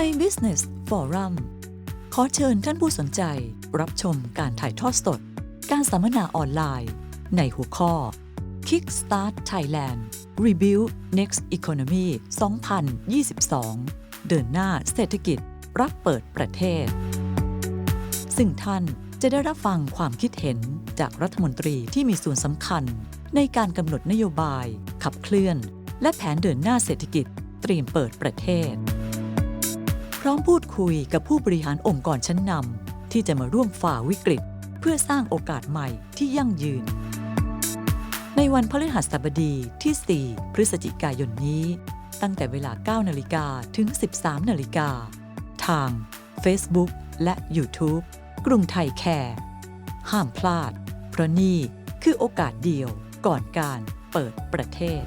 iBusiness Forum ขอเชิญท่านผู้สนใจรับชมการถ่ายทอดสด การสัมมนาออนไลน์ ในหัวข้อ Kickstart Thailand Rebuild Next Economy 2022 เดินหน้าเศรษฐกิจรับเปิดประเทศ ซึ่งท่านจะได้รับฟังความคิดเห็นจากรัฐมนตรีที่มีส่วนสำคัญ ในการกำหนดนโยบาย ขับเคลื่อน และแผนเดินหน้าเศรษฐกิจเตรียมเปิดประเทศ พร้อมพูดคุยกับผู้บริหารองค์กรชั้นนำที่จะมาร่วมฝ่าวิกฤต เพื่อสร้างโอกาสใหม่ที่ยั่งยืน ในวันพฤหัสบดีที่ 4 พฤศจิกายนนี้ ตั้งแต่เวลา 9 นาฬิกาถึง 13 นาฬิกา ทาง Facebook และ YouTube กรุงไทยแคร์ห้ามพลาด เพราะนี่คือโอกาสเดียวก่อนการเปิดประเทศ